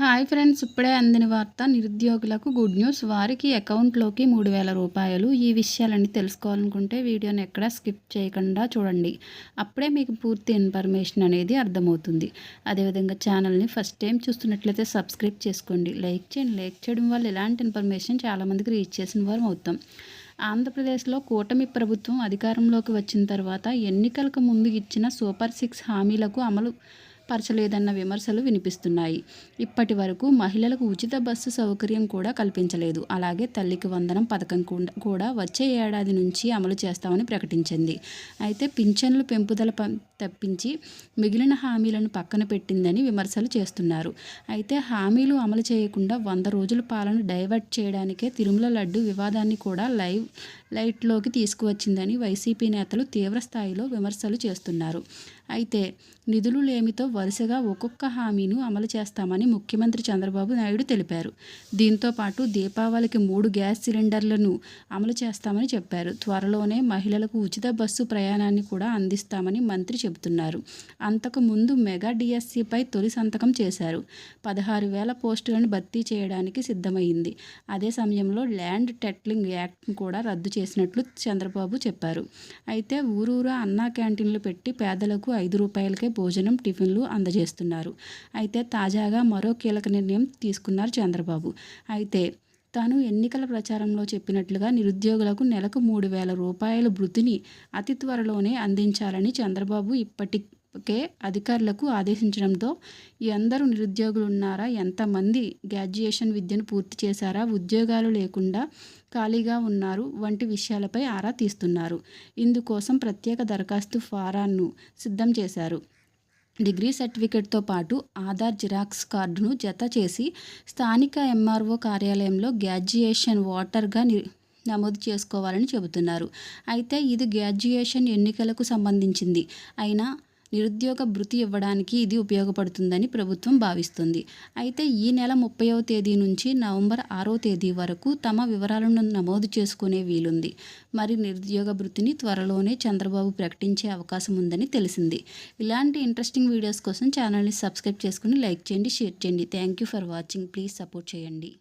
Hi friends ఇప్పుడే అందిన వార్త నిరుద్యోగులకు గుడ్ న్యూస్. వారికి అకౌంట్లోకి మూడు వేల రూపాయలు. ఈ విషయాలన్నీ తెలుసుకోవాలనుకుంటే వీడియోని ఎక్కడ స్కిప్ చేయకుండా చూడండి. అప్పుడే మీకు పూర్తి ఇన్ఫర్మేషన్ అనేది అర్థమవుతుంది. అదేవిధంగా ఛానల్ని ఫస్ట్ టైం చూస్తున్నట్లయితే సబ్స్క్రైబ్ చేసుకోండి. లైక్ చేయండి. లైక్ చేయడం వల్ల ఇలాంటి ఇన్ఫర్మేషన్ చాలామందికి రీచ్ చేసిన వారు అవుతాం. ఆంధ్రప్రదేశ్లో కూటమి ప్రభుత్వం అధికారంలోకి వచ్చిన తర్వాత ఎన్నికలకు ముందు ఇచ్చిన సూపర్ సిక్స్ హామీలకు అమలు పరచలేదన్న విమర్శలు వినిపిస్తున్నాయి. ఇప్పటి వరకు మహిళలకు ఉచిత బస్సు సౌకర్యం కూడా కల్పించలేదు. అలాగే తల్లికి వందనం పథకం కూడా వచ్చే ఏడాది నుంచి అమలు చేస్తామని ప్రకటించింది. అయితే పింఛన్లు పెంపుదల తప్పించి మిగిలిన హామీలను పక్కన పెట్టిందని విమర్శలు చేస్తున్నారు. అయితే హామీలు అమలు చేయకుండా వంద రోజుల పాలన డైవర్ట్ చేయడానికే తిరుమల లడ్డు వివాదాన్ని కూడా లైవ్ లైట్లోకి తీసుకువచ్చిందని వైసీపీ నేతలు తీవ్ర స్థాయిలో విమర్శలు చేస్తున్నారు. అయితే నిధులు లేమితో వరుసగా ఒక్కొక్క హామీను అమలు చేస్తామని ముఖ్యమంత్రి చంద్రబాబు నాయుడు తెలిపారు. దీంతో పాటు దీపావళికి మూడు గ్యాస్ సిలిండర్లను అమలు చేస్తామని చెప్పారు. త్వరలోనే మహిళలకు ఉచిత బస్సు ప్రయాణాన్ని కూడా అందిస్తామని మంత్రి చెబుతున్నారు. అంతకుముందు మెగా డిఎస్సిపై తొలి సంతకం చేశారు. పదహారు వేల పోస్టులను భర్తీ చేయడానికి సిద్ధమైంది. అదే సమయంలో ల్యాండ్ టెట్లింగ్ యాక్ట్ కూడా రద్దు చేసినట్లు చంద్రబాబు చెప్పారు. అయితే ఊరూరా అన్నా క్యాంటీన్లు పెట్టి పేదలకు ఐదు రూపాయలకే భోజనం టిఫిన్లు అందజేస్తున్నారు. అయితే తాజాగా మరో కీలక నిర్ణయం తీసుకున్నారు చంద్రబాబు. అయితే తాను ఎన్నికల ప్రచారంలో చెప్పినట్లుగా నిరుద్యోగులకు నెలకు మూడు వేల రూపాయల వృత్తిని అతి త్వరలోనే అందించాలని చంద్రబాబు ఇప్పటి కే అధికారులకు ఆదేశించడంతో ఎందరు నిరుద్యోగులు ఉన్నారా ఎంతమంది గ్రాడ్యుయేషన్ విద్యను పూర్తి చేశారా? ఉద్యోగాలు లేకుండా ఖాళీగా ఉన్నారు వంటి విషయాలపై ఆరా తీస్తున్నారు. ఇందుకోసం ప్రత్యేక దరఖాస్తు ఫారాన్ని సిద్ధం చేశారు. డిగ్రీ సర్టిఫికేట్తో పాటు ఆధార్ జిరాక్స్ కార్డును జత చేసి స్థానిక ఎంఆర్ఓ కార్యాలయంలో గ్రాడ్యుయేషన్ ఓటర్గా నమోదు చేసుకోవాలని చెబుతున్నారు. అయితే ఇది గ్రాడ్యుయేషన్ ఎన్నికలకు సంబంధించింది. అయినా నిరుద్యోగ భృతి ఇవ్వడానికి ఇది ఉపయోగపడుతుందని ప్రభుత్వం భావిస్తుంది. అయితే ఈ నెల ముప్పైవ తేదీ నుంచి నవంబర్ ఆరో తేదీ వరకు తమ వివరాలను నమోదు చేసుకునే వీలుంది. మరి నిరుద్యోగ భృతిని త్వరలోనే చంద్రబాబు ప్రకటించే అవకాశం ఉందని తెలిసింది. ఇలాంటి ఇంట్రెస్టింగ్ వీడియోస్ కోసం ఛానల్ని సబ్స్క్రైబ్ చేసుకుని లైక్ చేయండి షేర్ చేయండి. Thank you for watching. Please support చేయండి.